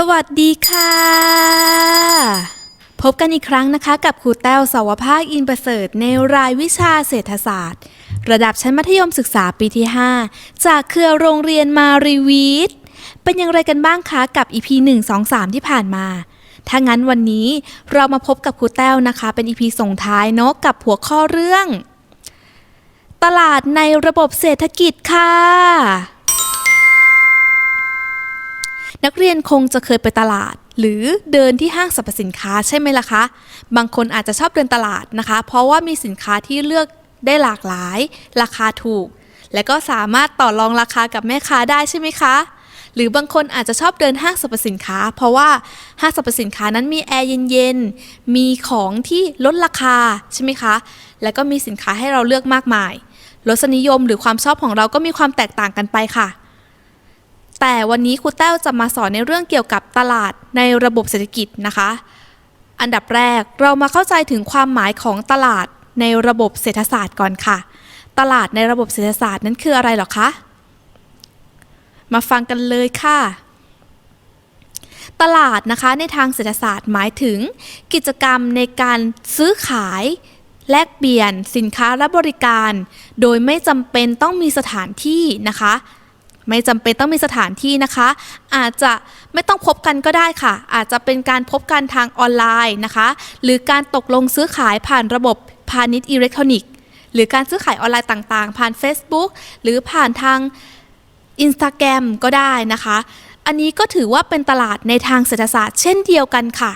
สวัสดีค่ะ พบกันอีกครั้งนะคะ กับครูแต้วสาวภาคอินประเสริฐในรายวิชาเศรษฐศาสตร์ ระดับชั้นมัธยมศึกษาปีที่ 5 จากเครือโรงเรียนมารีวีดเป็นอย่างไรกันบ้างคะกับ EP 1 2 3 ที่ผ่านมา ถ้างั้นวันนี้เรามาพบกับครูแต้วนะคะ เป็น EP ส่งท้ายเนาะกับหัวข้อเรื่อง ตลาดในระบบเศรษฐกิจค่ะ นักเรียนคงจะเคยไปตลาด หรือเดินที่ห้างสรรพสินค้าใช่ไหมล่ะคะ บางคนอาจจะชอบเดินตลาดนะคะ เพราะว่ามีสินค้าที่เลือกได้หลากหลาย ราคาถูก และก็สามารถต่อรองราคากับแม่ค้าได้ใช่ไหมคะ หรือบางคนอาจจะชอบเดินห้างสรรพสินค้า เพราะว่าห้างสรรพสินค้านั้นมีแอร์เย็นๆ มีของที่ลดราคาใช่ไหมคะ แล้วก็มีสินค้าให้เราเลือกมากมายรสนิยมหรือความชอบของเราก็มีความแตกต่างกันไปค่ะ แต่วันนี้ครูแต้วจะมาสอนในเรื่องเกี่ยวกับตลาดในระบบเศรษฐกิจนะคะ อันดับแรกเรามาเข้าใจถึงความหมายของตลาดในระบบเศรษฐศาสตร์ก่อนค่ะ ตลาดในระบบเศรษฐศาสตร์นั้นคืออะไรหรอคะ มาฟังกันเลยค่ะตลาดนะคะในทางเศรษฐศาสตร์หมายถึง กิจกรรมในการซื้อขาย แลกเปลี่ยนสินค้าและบริการ โดยไม่จำเป็นต้องมีสถานที่นะคะ ไม่จำเป็นต้องมีสถานที่นะคะ อาจจะไม่ต้องพบกันก็ได้ค่ะ อาจจะเป็นการพบกันทางออนไลน์นะคะ หรือการตกลงซื้อขายผ่านระบบพาณิชย์อิเล็กทรอนิกส์ หรือการซื้อขายออนไลน์ต่างๆ ผ่าน Facebook หรือผ่านทาง Instagram ก็ได้นะคะ อันนี้ก็ถือว่าเป็นตลาดในทางเศรษฐศาสตร์เช่นเดียวกันค่ะ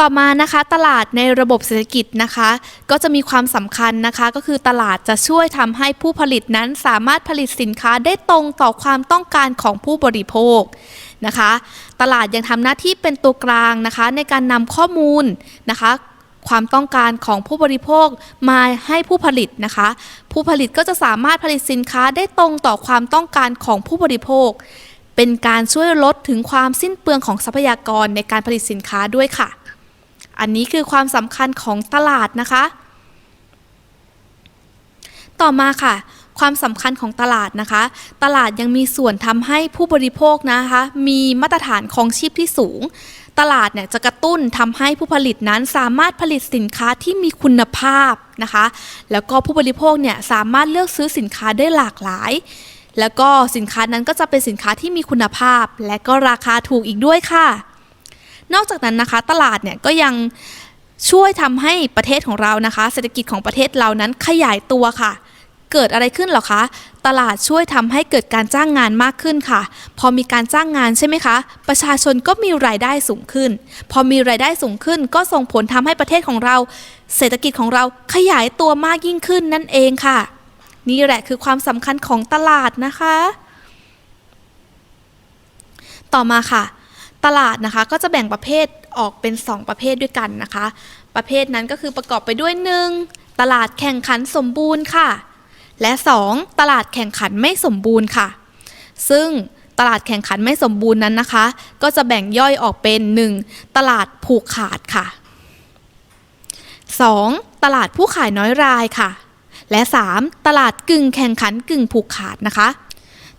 ต่อมานะคะตลาดในระบบเศรษฐกิจนะคะ ก็จะมีความสำคัญนะคะ ก็คือตลาดจะช่วยทำให้ผู้ผลิตนั้นสามารถผลิตสินค้าได้ตรงต่อความต้องการของผู้บริโภคนะคะ ตลาดยังทำหน้าที่เป็นตัวกลางนะคะ ในการนำข้อมูลนะคะความต้องการของผู้บริโภคมาให้ผู้ผลิตนะคะ ผู้ผลิตก็จะสามารถผลิตสินค้าได้ตรงต่อความต้องการของผู้บริโภค เป็นการช่วยลดถึงความสิ้นเปลืองของทรัพยากรในการผลิตสินค้าด้วยค่ะ อันนี้คือความสำคัญของตลาดนะคะ ต่อมาค่ะความสำคัญของตลาดนะคะ ตลาดยังมีส่วนทำให้ผู้บริโภคนะคะ มีมาตรฐานของชีพที่สูง ตลาดเนี่ยจะกระตุ้นทำให้ผู้ผลิตนั้นสามารถผลิตสินค้าที่มีคุณภาพนะคะ แล้วก็ผู้บริโภคเนี่ยสามารถเลือกซื้อสินค้าได้หลากหลาย แล้วก็สินค้านั้นก็จะเป็นสินค้าที่มีคุณภาพ และก็ราคาถูกอีกด้วยค่ะ นอกจากนั้นนะคะ ตลาดเนี่ยก็ยังช่วยทำให้ประเทศของเรานะคะ เศรษฐกิจของประเทศเรานั้นขยายตัวค่ะ เกิดอะไรขึ้นหรอคะ ตลาดช่วยทำให้เกิดการจ้างงานมากขึ้นค่ะ พอมีการจ้างงานใช่ไหมคะ ประชาชนก็มีรายได้สูงขึ้น พอมีรายได้สูงขึ้น ก็ส่งผลทำให้ประเทศของเรา เศรษฐกิจของเราขยายตัวมากยิ่งขึ้นนั่นเองค่ะ นี่แหละคือความสำคัญของตลาดนะคะ ต่อมาค่ะ ตลาดนะคะก็จะแบ่งประเภทออกเป็น 2 ประเภทด้วยกันนะคะ ประเภทนั้นก็คือประกอบไปด้วย 1. ตลาดแข่งขันสมบูรณ์ค่ะ และ 2. ตลาดแข่งขันไม่สมบูรณ์ค่ะ ซึ่งตลาดแข่งขันไม่สมบูรณ์นั้นนะคะ ก็จะแบ่งย่อยออกเป็น 1. ตลาดผูกขาดค่ะ 2. ตลาดผู้ขายน้อยรายค่ะ และ 3. ตลาดกึ่งแข่งขันกึ่งผูกขาดนะคะ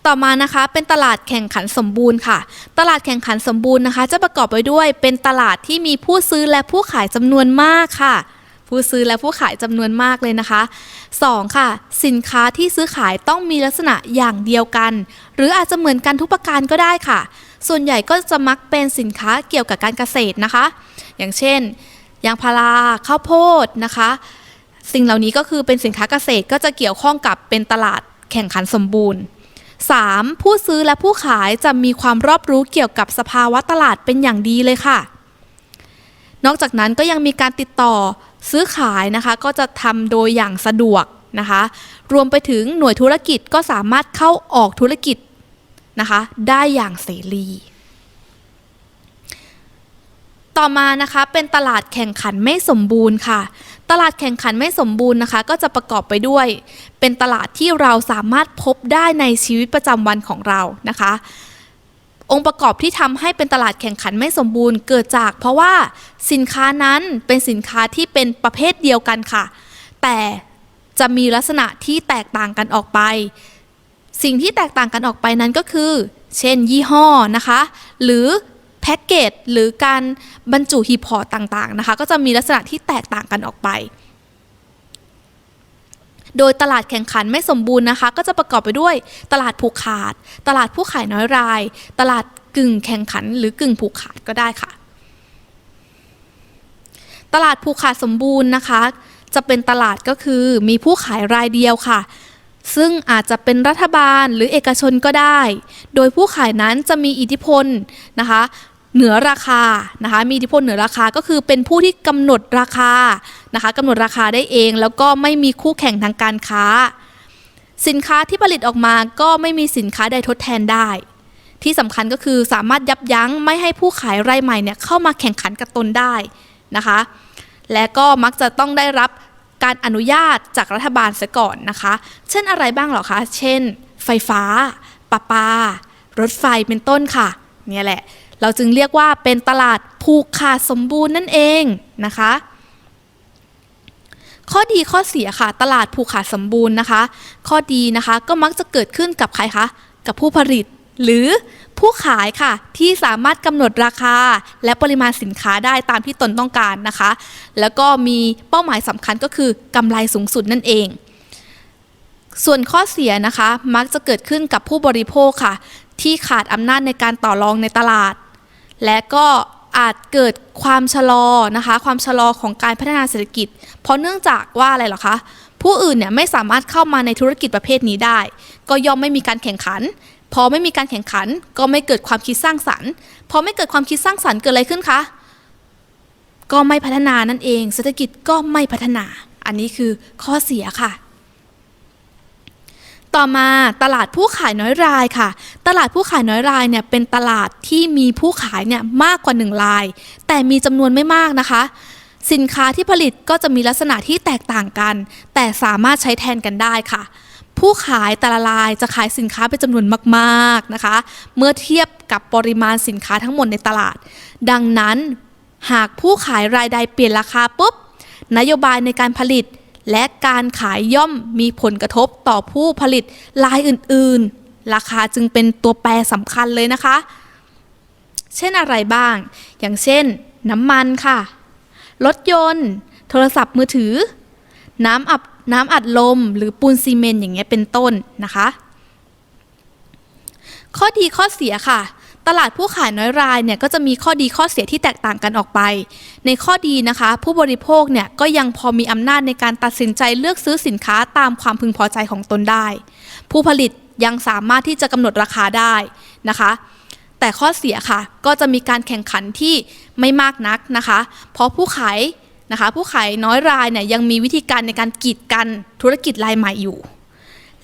ต่อมานะคะเป็นตลาดแข่งขันสมบูรณ์ค่ะ ตลาดแข่งขันสมบูรณ์นะคะ จะประกอบไปด้วยเป็นตลาดที่มีผู้ซื้อและผู้ขายจำนวนมากค่ะ ผู้ซื้อและผู้ขายจำนวนมากเลยนะคะ 2. ค่ะ สินค้าที่ซื้อขายต้องมีลักษณะอย่างเดียวกัน หรืออาจจะเหมือนกันทุกประการก็ได้ค่ะ ส่วนใหญ่ก็จะมักเป็นสินค้าเกี่ยวกับการเกษตรนะคะ อย่างเช่นยางพาราข้าวโพดนะคะ สิ่งเหล่านี้ก็คือเป็นสินค้าเกษตรก็จะเกี่ยวข้องกับเป็นตลาดแข่งขันสมบูรณ์ 3. ผู้ซื้อและผู้ขายจะมีความรอบรู้เกี่ยวกับสภาวะตลาดเป็นอย่างดีเลยค่ะ นอกจากนั้นก็ยังมีการติดต่อซื้อขายนะคะ ก็จะทำโดยอย่างสะดวกนะคะ รวมไปถึงหน่วยธุรกิจก็สามารถเข้าออกธุรกิจนะคะ ได้อย่างเสรี ต่อมานะคะเป็นตลาดแข่งขันไม่สมบูรณ์ค่ะ ตลาดแข่งขันไม่สมบูรณ์นะคะ ก็จะประกอบไปด้วย เป็นตลาดที่เราสามารถพบได้ในชีวิตประจำวันของเรานะคะ องค์ประกอบที่ทำให้เป็นตลาดแข่งขันไม่สมบูรณ์ เกิดจาก เพราะว่าสินค้านั้นเป็นสินค้าที่เป็นประเภทเดียวกันค่ะ แต่จะมีลักษณะที่แตกต่างกันออกไป สิ่งที่แตกต่างกันออกไปนั้นก็คือ เช่น ยี่ห้อนะคะ หรือ แพ็กเกจหรือการบรรจุฮีพอร์ตต่างๆนะคะ ก็จะมีลักษณะที่แตกต่างกันออกไป โดยตลาดแข่งขันไม่สมบูรณ์นะคะ ก็จะประกอบไปด้วย ตลาดผูกขาด ตลาดผู้ขายน้อยราย ตลาดกึ่งแข่งขัน หรือกึ่งผูกขาดก็ได้ค่ะ ตลาดผูกขาดสมบูรณ์นะคะ จะเป็นตลาดก็คือมีผู้ขายรายเดียวค่ะซึ่งอาจจะเป็นรัฐบาลหรือเอกชนก็ได้ โดยผู้ขายนั้นจะมีอิทธิพลนะคะ เหนือราคานะคะมีอิทธิพลเหนือราคาก็คือเป็นผู้ที่กำหนดราคานะคะกำหนดราคาได้เอง แล้วก็ไม่มีคู่แข่งทางการค้า สินค้าที่ผลิตออกมาก็ไม่มีสินค้าใดทดแทนได้ ที่สำคัญก็คือสามารถยับยั้งไม่ให้ผู้ขายรายใหม่เนี่ยเข้ามาแข่งขันกับตนได้นะคะ และก็มักจะต้องได้รับการอนุญาตจากรัฐบาลเสียก่อนนะคะ เช่นอะไรบ้างหรอคะ เช่น ไฟฟ้าประปา รถไฟเป็นต้นค่ะ เนี่ยแหละ เราจึงเรียกว่าเป็นตลาดผูกขาดสมบูรณ์นั่นเองนะคะ ข้อดีข้อเสียค่ะ ตลาดผูกขาดสมบูรณ์นะคะ ข้อดีนะคะก็มักจะเกิดขึ้นกับใครคะกับผู้ผลิต หรือผู้ขายค่ะที่สามารถกำหนดราคา และปริมาณสินค้าได้ตามที่ตนต้องการนะคะ แล้วก็มีเป้าหมายสำคัญก็คือกำไรสูงสุดนั่นเอง ส่วนข้อเสียนะคะมักจะเกิดขึ้นกับผู้บริโภคค่ะ ที่ขาดอำนาจในการต่อรองในตลาด และก็อาจเกิดความชะลอนะคะ ความชะลอของการพัฒนาเศรษฐกิจ เพราะเนื่องจากว่าอะไรหรอคะ ผู้อื่นเนี่ยไม่สามารถเข้ามาในธุรกิจประเภทนี้ได้ ก็ย่อมไม่มีการแข่งขัน พอไม่มีการแข่งขัน ก็ไม่เกิดความคิดสร้างสรรค์ พอไม่เกิดความคิดสร้างสรรค์เกิดอะไรขึ้นคะ ก็ไม่พัฒนานั่นเอง เศรษฐกิจก็ไม่พัฒนา อันนี้คือข้อเสียค่ะ ต่อมาตลาดผู้ขายน้อยรายค่ะ ตลาดผู้ขายน้อยรายเนี่ยเป็นตลาดที่มีผู้ขายเนี่ยมากกว่า 1 ราย แต่มีจำนวนไม่มากนะคะ สินค้าที่ผลิตก็จะมีลักษณะที่แตกต่างกัน แต่สามารถใช้แทนกันได้ค่ะ ผู้ขายแต่ละรายจะขายสินค้าเป็นจำนวนมากๆนะคะ เมื่อเทียบกับปริมาณสินค้าทั้งหมดในตลาด ดังนั้น หากผู้ขายรายใดเปลี่ยนราคาปุ๊บนโยบายในการผลิต และการขายย่อมมีผลกระทบต่อผู้ผลิตรายอื่นๆ ราคาจึงเป็นตัวแปรสำคัญเลยนะคะ เช่นอะไรบ้าง อย่างเช่น น้ำมันค่ะ รถยนต์ โทรศัพท์มือถือ น้ำอับน้ำอัดลม หรือปูนซีเมนต์อย่างเงี้ยเป็นต้นนะคะ ข้อดีข้อเสียค่ะ ตลาดผู้ขายน้อยรายเนี่ยก็จะมีข้อดีข้อเสียที่แตกต่างกันออกไป ในข้อดีนะคะ ผู้บริโภคเนี่ยก็ยังพอมีอำนาจในการตัดสินใจเลือกซื้อสินค้าตามความพึงพอใจของตนได้ ผู้ผลิตยังสามารถที่จะกำหนดราคาได้นะคะ แต่ข้อเสียค่ะก็จะมีการแข่งขันที่ไม่มากนักนะคะ เพราะผู้ขายนะคะ ผู้ขายน้อยรายเนี่ยยังมีวิธีการในการกีดกันธุรกิจรายใหม่อยู่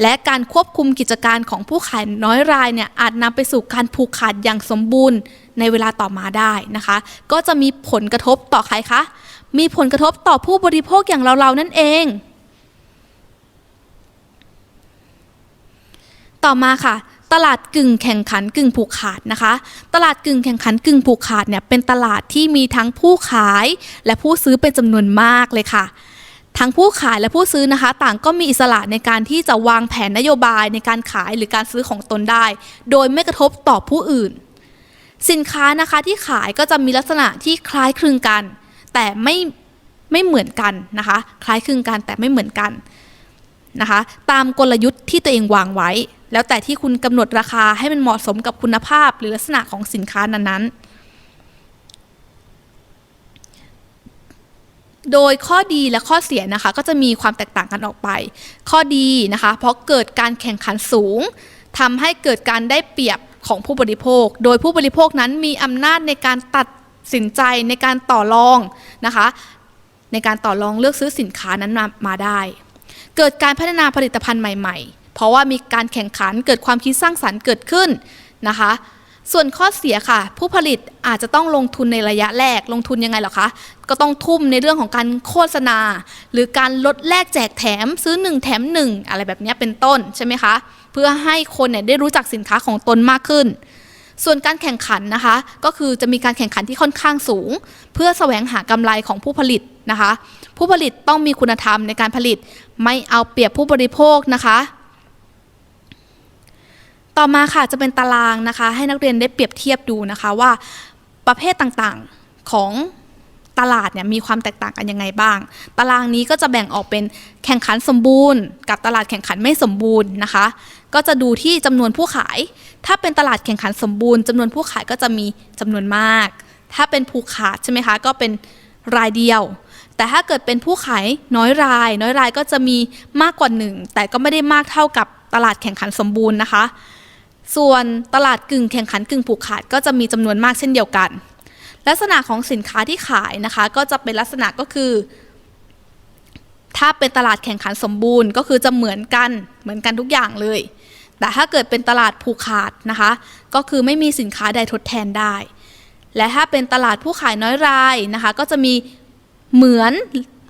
และการควบคุมกิจการของผู้ขายน้อยรายเนี่ยอาจนำไปสู่การผูกขาดอย่างสมบูรณ์ในเวลาต่อมาได้นะคะ ก็จะมีผลกระทบต่อใครคะ มีผลกระทบต่อผู้บริโภคอย่างเราๆนั่นเอง ต่อมาค่ะตลาดกึ่งแข่งขันกึ่งผูกขาดนะคะ ตลาดกึ่งแข่งขันกึ่งผูกขาดเนี่ยเป็นตลาดที่มีทั้งผู้ขาย และผู้ซื้อเป็นจำนวนมากเลยค่ะ ทั้งผู้ขายและผู้ซื้อนะคะ ต่างก็มีอิสระในการที่จะวางแผนนโยบายในการขายหรือการซื้อของตนได้ โดยไม่กระทบต่อผู้อื่น สินค้านะคะที่ขายก็จะมีลักษณะที่คล้ายคลึงกัน แต่ไม่ไม่เหมือนกันนะคะ คล้ายคลึงกันแต่ไม่เหมือนกันนะคะ ตามกลยุทธ์ที่ตัวเองวางไว้ แล้วแต่ที่คุณกำหนดราคาให้มันเหมาะสมกับคุณภาพ หรือลักษณะของสินค้านั้นๆ โดยข้อดีและข้อเสียนะคะก็จะมีความแตกต่างกันออกไป ข้อดีนะคะ เพราะเกิดการแข่งขันสูงทำให้เกิดการได้เปรียบของผู้บริโภค โดยผู้บริโภคนั้นมีอำนาจในการตัดสินใจในการต่อรองนะคะ ในการต่อรองเลือกซื้อสินค้านั้นมามาได้ เกิดการพัฒนาผลิตภัณฑ์ใหม่ ๆ เพราะว่ามีการแข่งขันเกิดความคิดสร้างสรรค์เกิดขึ้นนะคะ ส่วนข้อเสียค่ะ ผู้ผลิตอาจจะต้องลงทุนในระยะแรกลงทุนยังไงหรอคะ ก็ต้องทุ่มในเรื่องของการโฆษณา หรือการลดแลกแจกแถมซื้อ 1 แถม 1 อะไรแบบนี้เป็นต้นใช่ไหมคะ เพื่อให้คนเนี่ยได้รู้จักสินค้าของตนมากขึ้น ส่วนการแข่งขันนะคะ ก็คือจะมีการแข่งขันที่ค่อนข้างสูง เพื่อแสวงหากำไรของผู้ผลิตนะคะ ผู้ผลิตต้องมีคุณธรรมในการผลิต ไม่เอาเปรียบผู้บริโภคนะคะ ต่อมาค่ะจะเป็นตารางนะคะ ให้นักเรียนได้เปรียบเทียบดูนะคะว่าประเภทต่างๆของตลาดเนี่ยมีความแตกต่างกันยังไงบ้าง ตารางนี้ก็จะแบ่งออกเป็นแข่งขันสมบูรณ์ กับตลาดแข่งขันไม่สมบูรณ์นะคะ ก็จะดูที่จำนวนผู้ขาย ถ้าเป็นตลาดแข่งขันสมบูรณ์จำนวนผู้ขายก็จะมีจำนวนมาก ถ้าเป็นผู้ขาดใช่ไหมคะก็เป็นรายเดียว แต่ถ้าเกิดเป็นผู้ขายน้อยราย น้อยรายก็จะมีมากกว่าหนึ่งแต่ก็ไม่ได้มากเท่ากับตลาดแข่งขันสมบูรณ์นะคะ ส่วนตลาดกึ่งแข่งขันกึ่งผูกขาดก็จะมีจำนวนมากเช่นเดียวกัน ลักษณะของสินค้าที่ขายนะคะ ก็จะเป็นลักษณะก็คือ ถ้าเป็นตลาดแข่งขันสมบูรณ์ ก็คือจะเหมือนกันเหมือนกันทุกอย่างเลย แต่ถ้าเกิดเป็นตลาดผูกขาดนะคะ ก็คือไม่มีสินค้าใดทดแทนได้ และถ้าเป็นตลาดผู้ขายน้อยรายนะคะ ก็จะมีเหมือน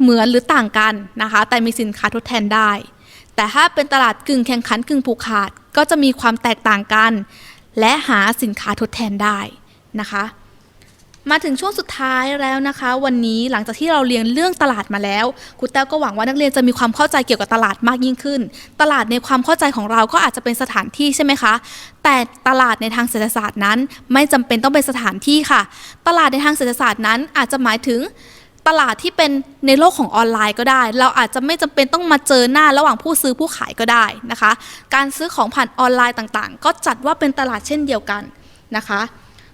เหมือนหรือต่างกันนะคะ แต่มีสินค้าทดแทนได้ แต่ถ้าเป็นตลาดกึ่งแข่งขันกึ่งผูกขาดก็จะมีความแตกต่างกัน และหาสินค้าทดแทนได้นะคะ มาถึงช่วงสุดท้ายแล้วนะคะ วันนี้หลังจากที่เราเรียนเรื่องตลาดมาแล้วครูแต้วก็หวังว่านักเรียนจะมีความเข้าใจเกี่ยวกับตลาดมากยิ่งขึ้น ตลาดในความเข้าใจของเราก็อาจจะเป็นสถานที่ใช่ไหมคะ แต่ตลาดในทางเศรษฐศาสตร์นั้น ไม่จำเป็นต้องเป็นสถานที่ค่ะ ตลาดในทางเศรษฐศาสตร์นั้นอาจจะหมายถึง ตลาดที่เป็นในโลกของออนไลน์ก็ได้ เราอาจจะไม่จำเป็นต้องมาเจอหน้าระหว่างผู้ซื้อผู้ขายก็ได้นะคะ การซื้อของผ่านออนไลน์ต่างๆ ก็จัดว่าเป็นตลาดเช่นเดียวกันนะคะ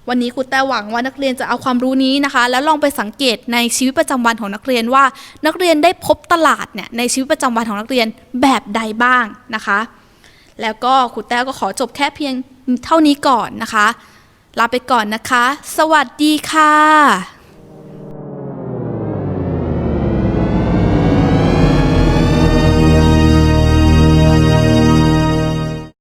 วันนี้ครูแต่หวังว่านักเรียนจะเอาความรู้นี้นะคะ แล้วลองไปสังเกตในชีวิตประจำวันของนักเรียนว่า นักเรียนได้พบตลาดเนี่ยในชีวิตประจำวันของนักเรียนแบบใดบ้างนะคะ แล้วก็ครูแต้วก็ขอจบแค่เพียงเท่านี้ก่อนนะคะ ลาไปก่อนนะคะ สวัสดีค่ะ